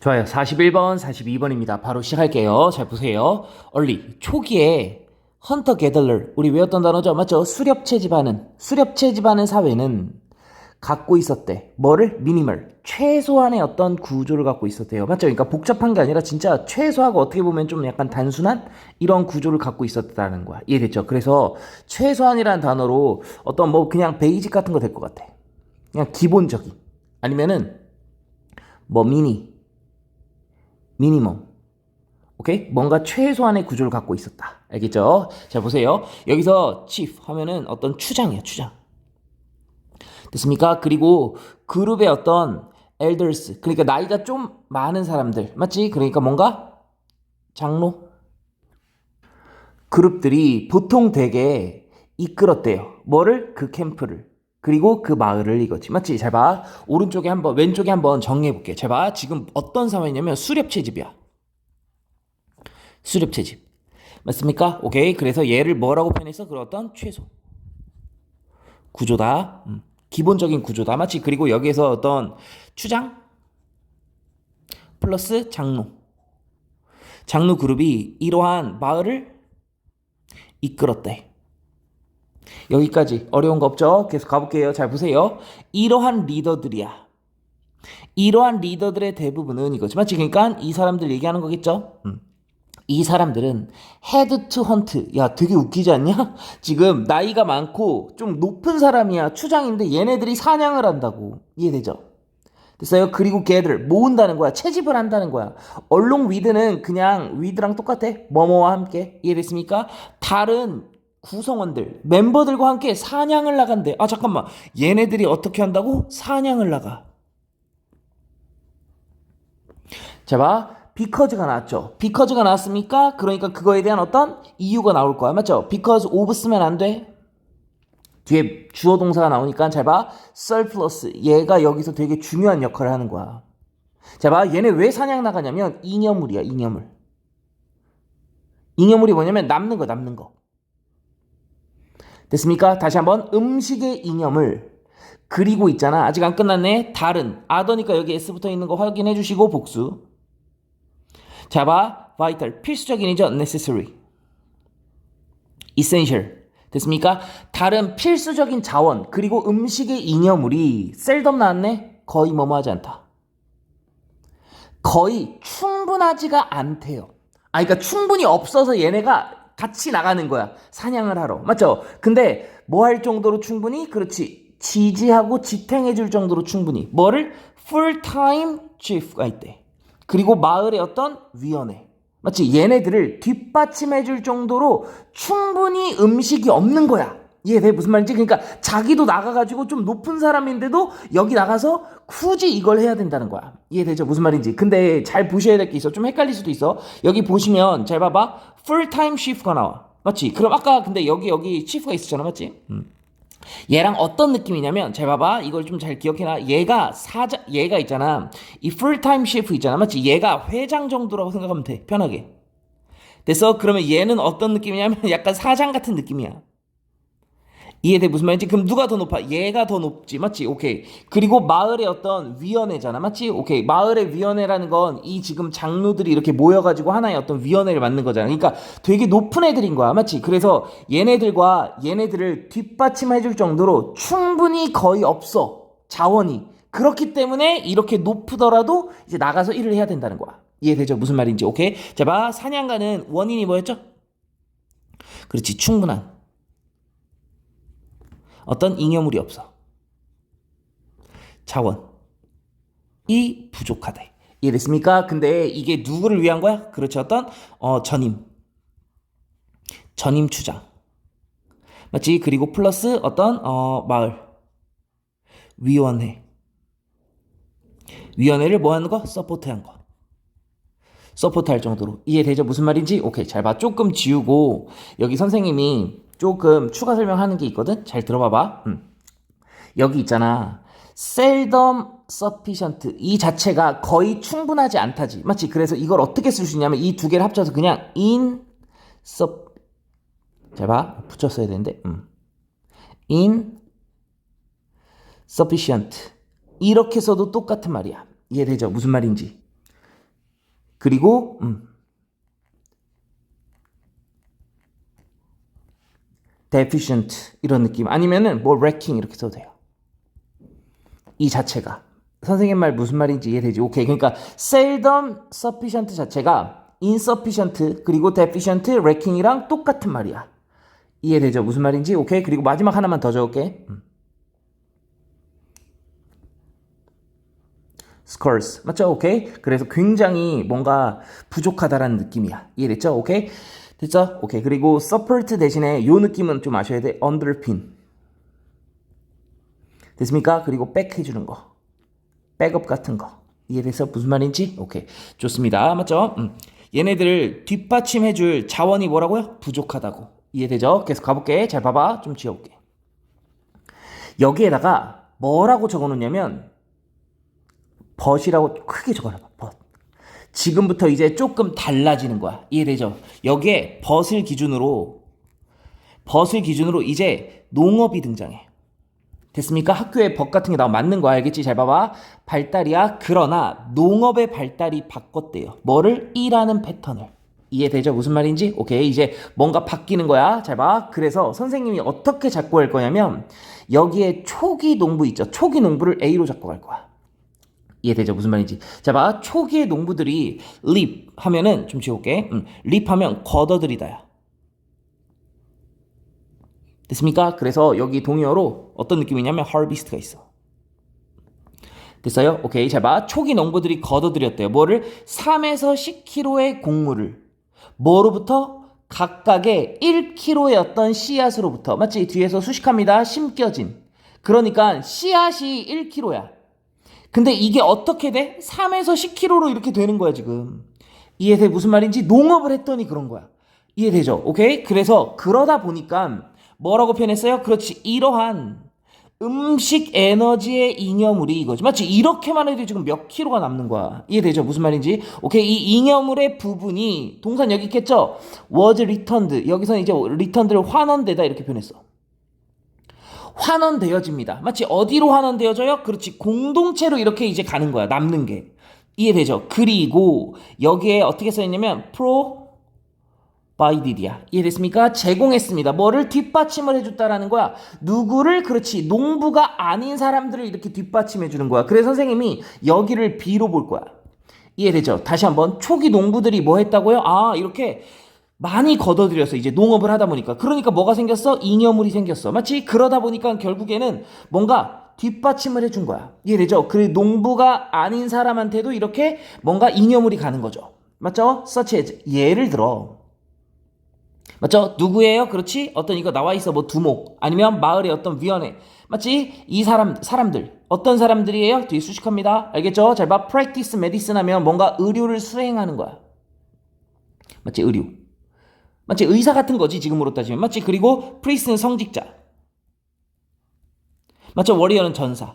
좋아요. 41번, 42번입니다. 바로 시작할게요. 잘 보세요. 얼리. 초기에 헌터 게들러 우리 외웠던 단어죠. 맞죠? 수렵 채집하는 수렵 채집하는 사회는 갖고 있었대. 뭐를? 미니멀. 최소한의 어떤 구조를 갖고 있었대요. 맞죠? 그러니까 복잡한 게 아니라 진짜 최소하고 어떻게 보면 좀 약간 단순한 이런 구조를 갖고 있었다는 거야. 이해됐죠? 그래서 최소한이라는 단어로 어떤 뭐 그냥 베이직 같은 거 될 것 같아. 그냥 기본적인. 아니면은 뭐 미니. 미니멈. 오케이? 뭔가 최소한의 구조를 갖고 있었다. 알겠죠? 자, 보세요. 여기서 chief 하면은 어떤 추장이야, 추장. 됐습니까? 그리고 그룹의 어떤 elders, 그러니까 나이가 좀 많은 사람들, 맞지? 그러니까 뭔가 장로? 그룹들이 보통 되게 이끌었대요. 뭐를? 그 캠프를. 그리고 그 마을을 이거지. 맞지? 잘 봐. 오른쪽에 한번, 왼쪽에 한번 정리해 볼게. 잘 봐. 지금 어떤 상황이냐면 수렵채집이야. 수렵채집. 맞습니까? 오케이. 그래서 얘를 뭐라고 표현했어? 그 어떤 최소. 구조다. 음. 기본적인 구조다. 맞지? 그리고 여기에서 어떤 추장? 플러스 장로. 장로 그룹이 이러한 마을을 이끌었대. 여기까지 어려운 거 없죠? 계속 가볼게요. 잘 보세요. 이러한 리더들이야. 이러한 리더들의 대부분은 이거지. 맞지? 그러니까 이 사람들 얘기하는 거겠죠? 음. 이 사람들은 헤드 투 헌트. 야, 되게 웃기지 않냐? 지금 나이가 많고 좀 높은 사람이야. 추장인데 얘네들이 사냥을 한다고. 이해되죠? 됐어요? 그리고 걔들 모은다는 거야. 채집을 한다는 거야. 얼롱 위드는 그냥 위드랑 똑같아. 뭐뭐와 함께. 이해됐습니까? 다른 구성원들, 멤버들과 함께 사냥을 나간대. 아, 잠깐만. 얘네들이 어떻게 한다고? 사냥을 나가. 자, 봐. 비커즈가 나왔죠. 비커즈가 나왔습니까? 그러니까 그거에 대한 어떤 이유가 나올 거야. 맞죠? because of 쓰면 안 돼. 뒤에 주어 동사가 나오니까 잘 봐. surplus. 얘가 여기서 되게 중요한 역할을 하는 거야. 자 봐. 얘네 왜 사냥 나가냐면 잉여물이야. 잉여물. 잉여물이 뭐냐면 남는 거 남는 거. 됐습니까? 다시 한번 음식의 잉여물. 그리고 있잖아. 아직 안 끝났네. 다른. 아더니까 여기 S 붙어 있는 거 확인해 주시고 복수. 자 봐. vital. 필수적인이죠. necessary. essential. 됐습니까? 다른 필수적인 자원 그리고 음식의 잉여물이 셀덤 나왔네? 거의 뭐뭐하지 않다. 거의 충분하지가 않대요. 아, 그러니까 충분히 없어서 얘네가 같이 나가는 거야. 사냥을 하러. 맞죠? 근데 뭐 할 정도로 충분히? 그렇지. 지지하고 지탱해 줄 정도로 충분히. 뭐를? 풀타임 chief가 있대. 그리고 마을의 어떤 위원회. 맞지? 얘네들을 뒷받침해 줄 정도로 충분히 음식이 없는 거야. 이해돼? 무슨 말인지? 그러니까 자기도 나가가지고 좀 높은 사람인데도 여기 나가서 굳이 이걸 해야 된다는 거야. 이해되죠? 무슨 말인지. 근데 잘 보셔야 될 게 있어. 좀 헷갈릴 수도 있어. 여기 보시면 잘 봐봐. 풀타임 쉬프가 나와. 맞지? 그럼 아까 근데 여기 여기 쉬프가 있었잖아. 맞지? 음. 얘랑 어떤 느낌이냐면 잘 봐봐 이걸 좀 잘 기억해놔 얘가 사자 얘가 있잖아 이 풀타임 셰프 있잖아 맞지 얘가 회장 정도라고 생각하면 돼 편하게 됐어 그러면 얘는 어떤 느낌이냐면 약간 사장 같은 느낌이야 이해돼? 무슨 말인지? 그럼 누가 더 높아? 얘가 더 높지. 맞지? 오케이. 그리고 마을의 어떤 위원회잖아. 맞지? 오케이. 마을의 위원회라는 건 이 지금 장로들이 이렇게 모여가지고 하나의 어떤 위원회를 만든 거잖아. 그러니까 되게 높은 애들인 거야. 맞지? 그래서 얘네들과 얘네들을 뒷받침해 줄 정도로 충분히 거의 없어. 자원이. 그렇기 때문에 이렇게 높더라도 이제 나가서 일을 해야 된다는 거야. 이해되죠? 무슨 말인지. 오케이. 자 봐. 사냥가는 원인이 뭐였죠? 그렇지. 충분한 어떤 잉여물이 없어. 자원이 부족하대. 이해됐습니까? 근데 이게 누구를 위한 거야? 그렇지 어떤 어 전임 전임 추장 맞지? 그리고 플러스 어떤 어 마을 위원회 위원회를 뭐 하는 거? 서포트 한 거 서포트 할 정도로 이해되죠? 무슨 말인지? 오케이 잘 봐. 조금 지우고 여기 선생님이 조금 추가 설명하는 게 있거든? 잘 들어봐봐. 음. 여기 있잖아. seldom sufficient 이 자체가 거의 충분하지 않다지. 맞지? 그래서 이걸 어떻게 쓸 수 있냐면 이 두 개를 합쳐서 그냥 in sub 잘 봐. 붙였어야 되는데. 음. in sufficient 이렇게 써도 똑같은 말이야. 이해되죠? 무슨 말인지. 그리고 음. Deficient 이런 느낌 아니면은 뭐 wrecking 이렇게 써도 돼요. 이 자체가 선생님 말 무슨 말인지 이해되지? 오케이 그러니까 seldom sufficient 자체가 insufficient 그리고 deficient wrecking이랑 똑같은 말이야. 이해되죠? 무슨 말인지? 오케이 그리고 마지막 하나만 더 적을게. 음. scarce 맞죠? 오케이 그래서 굉장히 뭔가 부족하다라는 느낌이야 이해됐죠? 오케이 됐죠? 오케이 그리고 support 대신에 요 느낌은 좀 아셔야 돼 underpin 됐습니까? 그리고 백 해주는 거 백업 같은 거 이해돼서 무슨 말인지? 오케이 좋습니다 맞죠? 음. 얘네들을 뒷받침해줄 자원이 뭐라고요? 부족하다고 이해되죠? 계속 가볼게 잘 봐봐 좀 지워볼게 여기에다가 뭐라고 적어놓냐면 벗이라고 크게 적어놔봐. 벗. 지금부터 이제 조금 달라지는 거야. 이해되죠? 여기에 벗을 기준으로 벗을 기준으로 이제 농업이 등장해. 됐습니까? 학교에 벗 같은 게 나오면 맞는 거 알겠지? 잘 봐봐. 발달이야. 그러나 농업의 발달이 바꿨대요. 뭐를? 일하는 패턴을. 이해되죠? 무슨 말인지? 오케이. 이제 뭔가 바뀌는 거야. 잘 봐. 그래서 선생님이 어떻게 잡고 갈 거냐면 여기에 초기 농부 있죠? 초기 농부를 A로 잡고 갈 거야. 이해되죠? 무슨 말인지. 자, 봐. 초기의 농부들이 leap 하면은 좀 지워볼게. 음, leap 하면 걷어들이다야. 됐습니까? 그래서 여기 동의어로 어떤 느낌이냐면 harvest가 있어. 됐어요? 오케이. 자, 봐. 초기 농부들이 걷어들였대요. 뭐를? 3에서 10kg의 곡물을. 뭐로부터? 각각의 1kg의 어떤 씨앗으로부터. 맞지? 뒤에서 수식합니다. 심겨진. 그러니까 씨앗이 1kg야. 근데 이게 어떻게 돼? 3에서 10kg로 이렇게 되는 거야, 지금. 이해돼? 무슨 말인지? 농업을 했더니 그런 거야. 이해되죠? 오케이? 그래서 그러다 보니까 뭐라고 표현했어요? 그렇지. 이러한 음식 에너지의 잉여물이 이거지. 맞지? 이렇게만 해도 지금 몇 킬로가 남는 거야. 이해되죠? 무슨 말인지? 오케이. 이 잉여물의 부분이 동산 여기 있겠죠? was returned. 여기서는 이제 returned를 환원되다 이렇게 표현했어. 환원되어집니다. 마치 어디로 환원되어져요? 그렇지. 공동체로 이렇게 이제 가는 거야. 남는 게. 이해되죠? 그리고 여기에 어떻게 써있냐면 provided야. 이해됐습니까? 제공했습니다. 뭐를 뒷받침을 해줬다라는 거야. 누구를 그렇지. 농부가 아닌 사람들을 이렇게 뒷받침해 주는 거야. 그래서 선생님이 여기를 B로 볼 거야. 이해되죠? 다시 한번 초기 농부들이 뭐 했다고요? 아 이렇게 많이 걷어들여서 이제 농업을 하다 보니까 그러니까 뭐가 생겼어? 잉여물이 생겼어. 마치 그러다 보니까 결국에는 뭔가 뒷받침을 해준 거야. 이해되죠? 그 농부가 아닌 사람한테도 이렇게 뭔가 잉여물이 가는 거죠. 맞죠? such as 예를 들어 맞죠? 누구예요? 그렇지? 어떤 이거 나와 있어 뭐 두목 아니면 마을의 어떤 위원회 맞지? 이 사람 사람들 어떤 사람들이에요? 뒤에 수식합니다. 알겠죠? 잘 봐. practice medicine 하면 뭔가 의료를 수행하는 거야. 맞지? 의료. 마치 의사 같은 거지 지금으로 따지면. 마치 그리고 프리스는 성직자. 맞죠 워리어는 전사.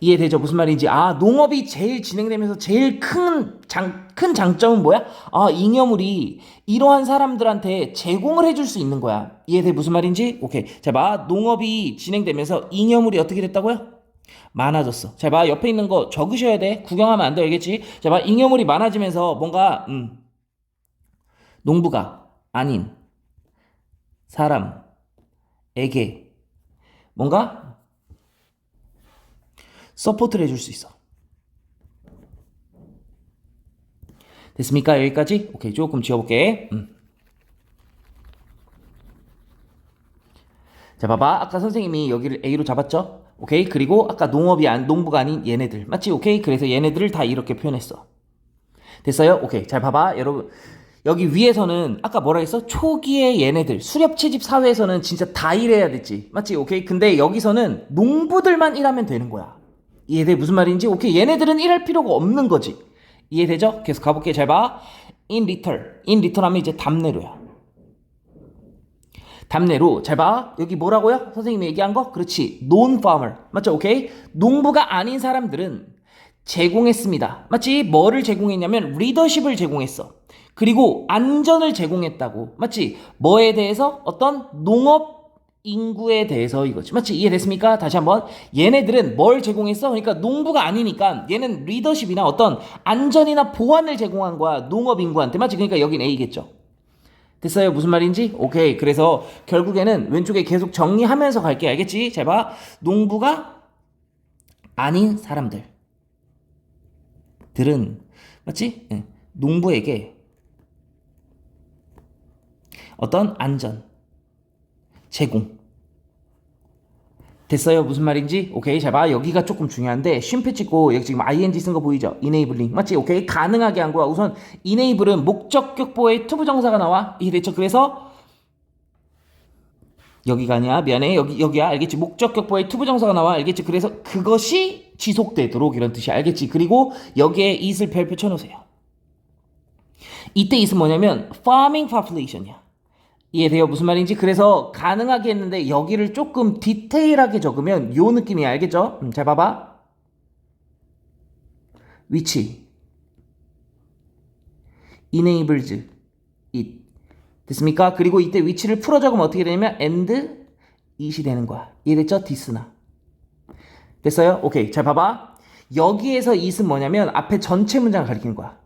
이해되죠? 무슨 말인지. 아 농업이 제일 진행되면서 제일 큰, 장, 큰 장점은 뭐야? 아 잉여물이 이러한 사람들한테 제공을 해줄 수 있는 거야. 이해돼? 무슨 말인지? 오케이. 자 봐. 농업이 진행되면서 잉여물이 어떻게 됐다고요? 많아졌어. 자 봐. 옆에 있는 거 적으셔야 돼. 구경하면 안 돼. 알겠지? 자 봐. 잉여물이 많아지면서 뭔가 음 농부가 아닌 사람에게 뭔가 서포트를 해줄 수 있어. 됐습니까? 여기까지? 오케이, 조금 지워볼게. 음. 자, 봐봐. 아까 선생님이 여기를 A로 잡았죠? 오케이. 그리고 아까 농업이 안, 농부가 아닌 얘네들. 맞지? 오케이. 그래서 얘네들을 다 이렇게 표현했어. 됐어요? 오케이. 잘 봐봐. 여러분. 여기 위에서는 아까 뭐라 했어? 초기의 얘네들 수렵 채집 사회에서는 진짜 다 일해야 됐지. 맞지? 오케이? 근데 여기서는 농부들만 일하면 되는 거야. 이해돼? 무슨 말인지? 오케이? 얘네들은 일할 필요가 없는 거지. 이해되죠? 계속 가볼게. 잘봐. In return. In return 하면 이제 답내로야. 답내로. 잘 봐. 여기 뭐라고요? 선생님이 얘기한 거? 그렇지. Non farmer. 맞죠? 오케이? 농부가 아닌 사람들은 제공했습니다 맞지? 뭐를 제공했냐면 리더십을 제공했어 그리고 안전을 제공했다고. 맞지? 뭐에 대해서? 어떤 농업 인구에 대해서 이거지. 맞지? 이해됐습니까? 다시 한번. 얘네들은 뭘 제공했어? 그러니까 농부가 아니니까 얘는 리더십이나 어떤 안전이나 보안을 제공한 거야. 농업 인구한테. 맞지? 그러니까 여긴 A겠죠. 됐어요? 무슨 말인지? 오케이. 그래서 결국에는 왼쪽에 계속 정리하면서 갈게. 알겠지? 잘 봐. 농부가 아닌 사람들. 들은 맞지? 예. 농부에게 어떤 안전 제공. 됐어요? 무슨 말인지? 오케이 잘 봐. 여기가 조금 중요한데 쉼표 찍고 여기 지금 ing 쓴 거 보이죠? enabling. 맞지? 오케이 가능하게 한 거야. 우선 enable은 목적 격보의 투부정사가 나와. 이해됐죠 그래서 여기가 아니야 미안해. 여기 여기야. 알겠지? 목적격보의 투부정사가 나와. 알겠지? 그래서 그것이 지속되도록 이런 뜻이 알겠지? 그리고 여기에 it을 별표 쳐놓으세요. 이때 it은 뭐냐면 farming population이야. 이해돼요? 무슨 말인지? 그래서 가능하게 했는데 여기를 조금 디테일하게 적으면 요 느낌이 알겠죠? 음, 잘 봐봐. 위치. enables it 됐습니까? 그리고 이때 위치를 풀어 적으면 어떻게 되냐면 and it이 되는 거야. 이해됐죠? this나. 됐어요? 오케이. 잘 봐봐. 여기에서 it은 뭐냐면 앞에 전체 문장을 가리키는 거야.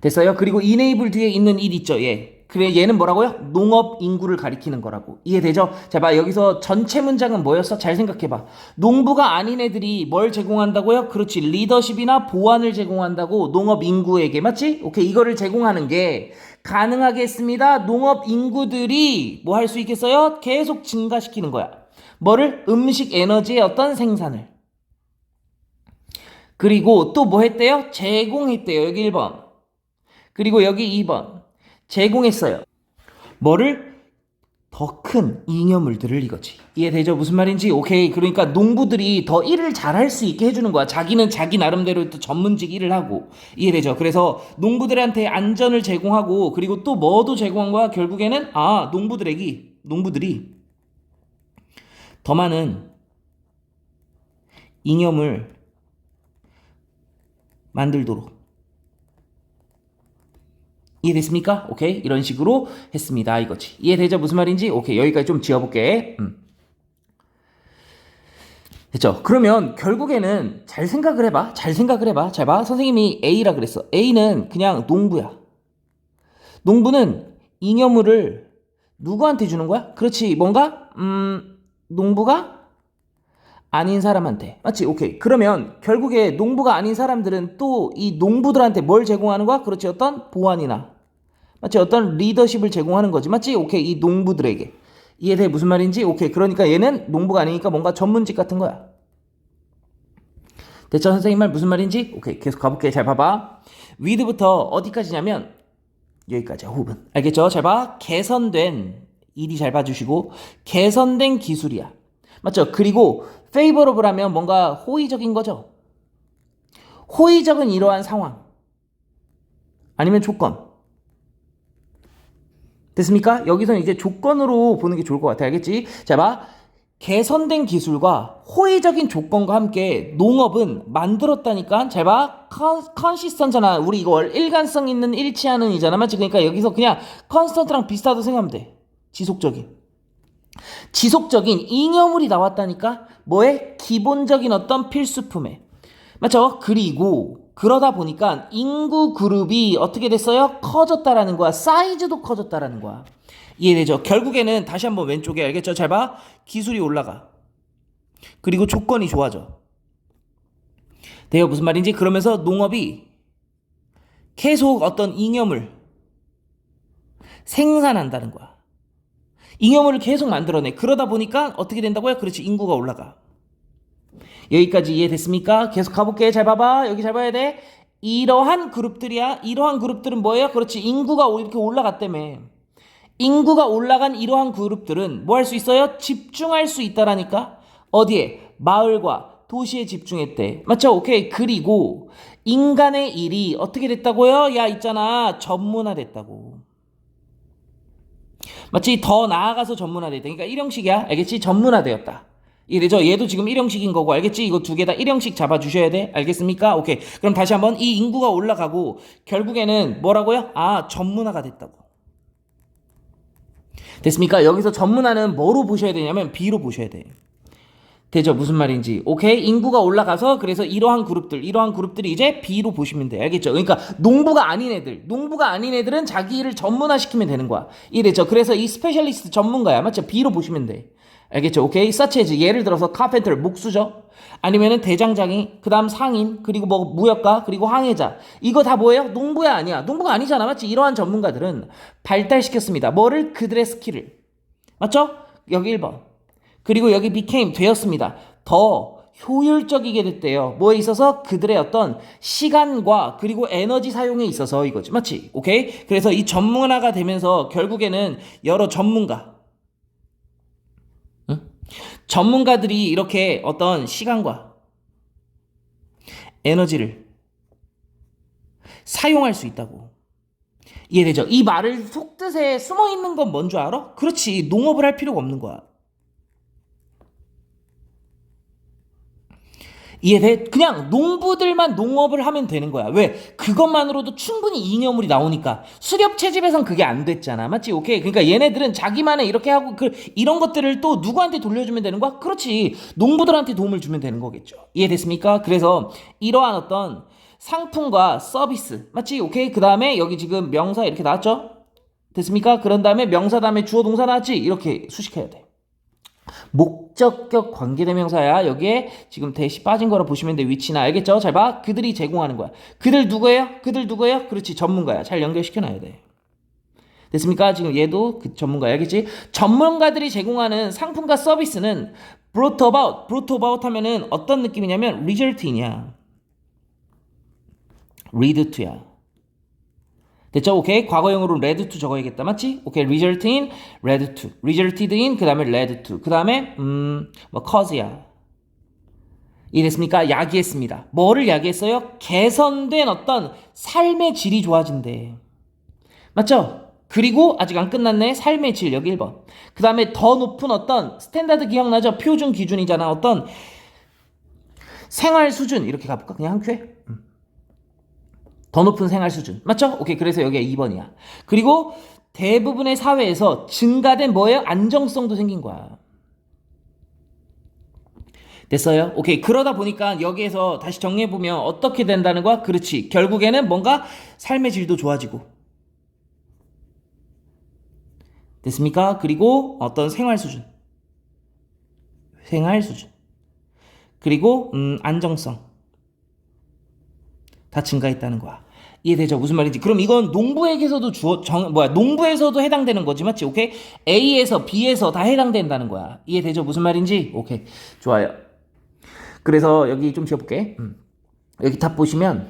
됐어요? 그리고 enable 뒤에 있는 it 있죠? 얘. 그래 얘는 뭐라고요? 농업 인구를 가리키는 거라고. 이해되죠? 자 봐. 여기서 전체 문장은 뭐였어? 잘 생각해 봐. 농부가 아닌 애들이 뭘 제공한다고요? 그렇지. 리더십이나 보안을 제공한다고 농업 인구에게. 맞지? 오케이. 이거를 제공하는 게 가능하게 했습니다. 농업 인구들이 뭐 할 수 있겠어요? 계속 증가시키는 거야. 뭐를? 음식 에너지의 어떤 생산을. 그리고 또 뭐 했대요? 제공했대요. 여기 1번. 그리고 여기 2번. 제공했어요. 뭐를? 더 큰 잉여물들을 이거지. 이해되죠? 무슨 말인지? 오케이. 그러니까 농부들이 더 일을 잘할 수 있게 해주는 거야. 자기는 자기 나름대로 또 전문직 일을 하고. 이해되죠? 그래서 농부들한테 안전을 제공하고, 그리고 또 뭐도 제공한 거야? 결국에는, 아, 농부들에게, 농부들이 더 많은 잉여물 만들도록. 이해됐습니까? 오케이? 이런 식으로 했습니다. 이거지. 이해되죠? 무슨 말인지? 오케이. 여기까지 좀 지어볼게. 음. 됐죠? 그러면 결국에는 잘 생각을 해봐. 잘 생각을 해봐. 잘 봐. 선생님이 A라 그랬어. A는 그냥 농부야. 농부는 잉여물을 누구한테 주는 거야? 그렇지. 뭔가? 음 농부가 아닌 사람한테 맞지? 오케이 그러면 결국에 농부가 아닌 사람들은 또 이 농부들한테 뭘 제공하는 거야? 그렇지 어떤 보안이나 맞지? 어떤 리더십을 제공하는 거지 맞지? 오케이 이 농부들에게 이해돼 무슨 말인지? 오케이 그러니까 얘는 농부가 아니니까 뭔가 전문직 같은 거야 됐죠 선생님 말 무슨 말인지? 오케이 계속 가볼게 잘 봐봐 위드부터 어디까지냐면 여기까지야 호흡은 알겠죠? 잘 봐 개선된 일이 잘 봐주시고 개선된 기술이야 맞죠? 그리고 favorable 하면 뭔가 호의적인 거죠. 호의적인 이러한 상황. 아니면 조건. 됐습니까? 여기서는 이제 조건으로 보는 게 좋을 것 같아. 알겠지? 자, 봐. 개선된 기술과 호의적인 조건과 함께 농업은 만들었다니까. 잘 봐. 컨, 컨시스턴트잖아. 우리 이거 일관성 있는 일치하는 이잖아. 맞지? 그러니까 여기서 그냥 컨스턴트랑 비슷하다고 생각하면 돼. 지속적인. 지속적인 잉여물이 나왔다니까 뭐에 기본적인 어떤 필수품에 맞죠? 그리고 그러다 보니까 인구 그룹이 어떻게 됐어요? 커졌다라는 거야. 사이즈도 커졌다라는 거야. 이해되죠? 결국에는 다시 한번 왼쪽에 알겠죠? 잘 봐. 기술이 올라가. 그리고 조건이 좋아져. 돼요? 무슨 말인지? 그러면서 농업이 계속 어떤 잉여물 생산한다는 거야. 잉여물을 계속 만들어내. 그러다 보니까 어떻게 된다고요? 그렇지. 인구가 올라가. 여기까지 이해됐습니까? 계속 가볼게. 잘 봐봐. 여기 잘 봐야 돼. 이러한 그룹들이야. 이러한 그룹들은 뭐예요? 그렇지. 인구가 이렇게 올라갔다며. 인구가 올라간 이러한 그룹들은 뭐 할 수 있어요? 집중할 수 있다라니까. 어디에? 마을과 도시에 집중했대. 맞죠? 오케이. 그리고 인간의 일이 어떻게 됐다고요? 야, 있잖아. 전문화됐다고. 마치 더 나아가서 전문화됐다. 그러니까 일형식이야. 알겠지? 전문화되었다. 이래죠? 얘도 지금 일형식인 거고 알겠지? 이거 두 개 다 일형식 잡아 주셔야 돼. 알겠습니까? 오케이. 그럼 다시 한번 이 인구가 올라가고 결국에는 뭐라고요? 아 전문화가 됐다고. 됐습니까? 여기서 전문화는 뭐로 보셔야 되냐면 B로 보셔야 돼. 되죠? 무슨 말인지. 오케이? 인구가 올라가서 그래서 이러한 그룹들, 이러한 그룹들이 이제 B로 보시면 돼. 알겠죠? 그러니까 농부가 아닌 애들, 농부가 아닌 애들은 자기 일을 전문화 시키면 되는 거야. 이래죠? 그래서 이 스페셜리스트 전문가야. 맞죠? B로 보시면 돼. 알겠죠? 오케이? as 예를 들어서 카펜터 목수죠? 아니면은 대장장이, 그다음 상인, 그리고 뭐 무역가, 그리고 항해자. 이거 다 뭐예요? 농부야 아니야? 농부가 아니잖아. 맞지? 이러한 전문가들은 발달시켰습니다. 뭐를 그들의 스킬을. 맞죠? 여기 1번. 그리고 여기 became 되었습니다. 더 효율적이게 됐대요. 뭐에 있어서 그들의 어떤 시간과 그리고 에너지 사용에 있어서 이거지. 맞지? 오케이? 그래서 이 전문화가 되면서 결국에는 여러 전문가 응? 전문가들이 이렇게 어떤 시간과 에너지를 사용할 수 있다고. 이해되죠? 이 말을 속뜻에 숨어 있는 건 뭔 줄 알아? 그렇지. 농업을 할 필요가 없는 거야. 이해돼? 그냥 농부들만 농업을 하면 되는 거야. 왜? 그것만으로도 충분히 잉여물이 나오니까. 수렵 채집에선 그게 안 됐잖아. 맞지? 오케이. 그러니까 얘네들은 자기만의 이렇게 하고 그 이런 것들을 또 누구한테 돌려주면 되는 거야? 그렇지. 농부들한테 도움을 주면 되는 거겠죠. 이해됐습니까? 그래서 이러한 어떤 상품과 서비스. 맞지? 오케이. 그 다음에 여기 지금 명사 이렇게 나왔죠? 됐습니까? 그런 다음에 명사 다음에 주어 동사 나왔지? 이렇게 수식해야 돼. 목적격 관계대명사야. 여기에 지금 대시 빠진 거라 보시면 돼. 위치나 알겠죠? 잘 봐. 그들이 제공하는 거야. 그들 누구예요? 그들 누구예요? 그렇지. 전문가야. 잘 연결시켜 놔야 돼. 됐습니까? 지금 얘도 그 전문가야. 알겠지? 전문가들이 제공하는 상품과 서비스는 brought about. brought about 하면은 어떤 느낌이냐면 result in이야. lead to야. 됐죠? 오케이. 과거형으로 led to 적어야겠다. 맞지? 오케이. result in, led to. resulted in, 그 다음에 led to. 그 다음에, 음, 뭐, cause야. 이랬습니까? 야기했습니다. 뭐를 야기했어요? 개선된 어떤 삶의 질이 좋아진대. 맞죠? 그리고 아직 안 끝났네. 삶의 질, 여기 1번. 그 다음에 더 높은 어떤 스탠다드 기억나죠? 표준 기준이잖아. 어떤 생활 수준. 이렇게 가볼까? 그냥 한 큐에? 음. 더 높은 생활 수준. 맞죠? 오케이. 그래서 여기가 2번이야. 그리고 대부분의 사회에서 증가된 뭐예요? 안정성도 생긴 거야. 됐어요? 오케이. 그러다 보니까 여기에서 다시 정리해보면 어떻게 된다는 거야? 그렇지. 결국에는 뭔가 삶의 질도 좋아지고. 됐습니까? 그리고 어떤 생활 수준. 생활 수준. 그리고, 음, 안정성. 다 증가했다는 거야. 이해되죠? 무슨 말인지. 그럼 이건 농부에게서도 주어, 정, 뭐야, 농부에서도 해당되는 거지, 맞지? 오케이? A에서, B에서 다 해당된다는 거야. 이해되죠? 무슨 말인지? 오케이. 좋아요. 그래서 여기 좀 지워볼게. 음. 여기 탑 보시면,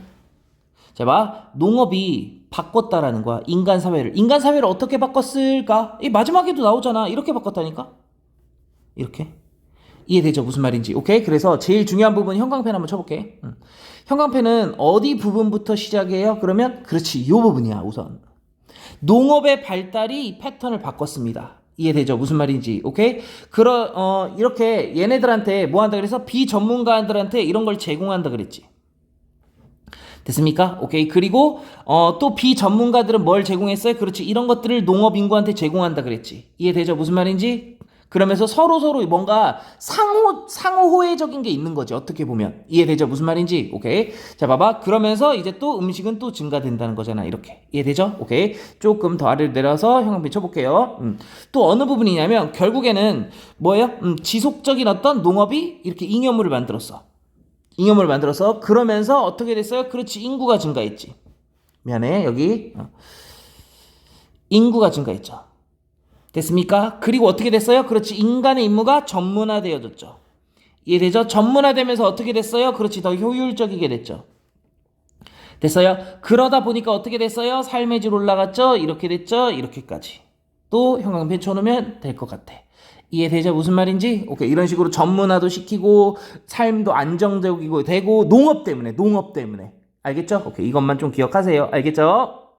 자, 봐. 농업이 바꿨다라는 거야. 인간 사회를. 인간 사회를 어떻게 바꿨을까? 이 마지막에도 나오잖아. 이렇게 바꿨다니까? 이렇게. 이해되죠? 무슨 말인지. 오케이? 그래서 제일 중요한 부분 형광펜 한번 쳐볼게. 음. 형광펜은 어디 부분부터 시작해요? 그러면 그렇지. 이 부분이야, 우선. 농업의 발달이 이 패턴을 바꿨습니다. 이해되죠? 무슨 말인지. 오케이? 그러 어 이렇게 얘네들한테 뭐 한다 그래서 비전문가들한테 이런 걸 제공한다 그랬지. 됐습니까? 오케이. 그리고 어, 또 비전문가들은 뭘 제공했어요? 그렇지. 이런 것들을 농업 인구한테 제공한다 그랬지. 이해되죠? 무슨 말인지? 그러면서 서로 서로 뭔가 상호 상호 호혜적인 게 있는 거지. 어떻게 보면 이해되죠? 무슨 말인지? 오케이. 자, 봐봐. 그러면서 이제 또 음식은 또 증가된다는 거잖아. 이렇게 이해되죠? 오케이. 조금 더 아래를 내려서 형광펜 쳐볼게요. 음. 또 어느 부분이냐면 결국에는 뭐예요? 음, 지속적인 어떤 농업이 이렇게 잉여물을 만들었어. 잉여물을 만들어서 그러면서 어떻게 됐어요? 그렇지 인구가 증가했지. 미안해 여기 어. 인구가 증가했죠. 됐습니까? 그리고 어떻게 됐어요? 그렇지 인간의 임무가 전문화되어졌죠. 이해되죠? 전문화되면서 어떻게 됐어요? 그렇지 더 효율적이게 됐죠. 됐어요? 그러다 보니까 어떻게 됐어요? 삶의 질 올라갔죠? 이렇게 됐죠? 이렇게까지. 또 형광펜 쳐놓으면 될 것 같아. 이해되죠? 무슨 말인지? 오케이. 이런 식으로 전문화도 시키고, 삶도 안정적이고 되고, 농업 때문에, 농업 때문에. 알겠죠? 오케이. 이것만 좀 기억하세요. 알겠죠?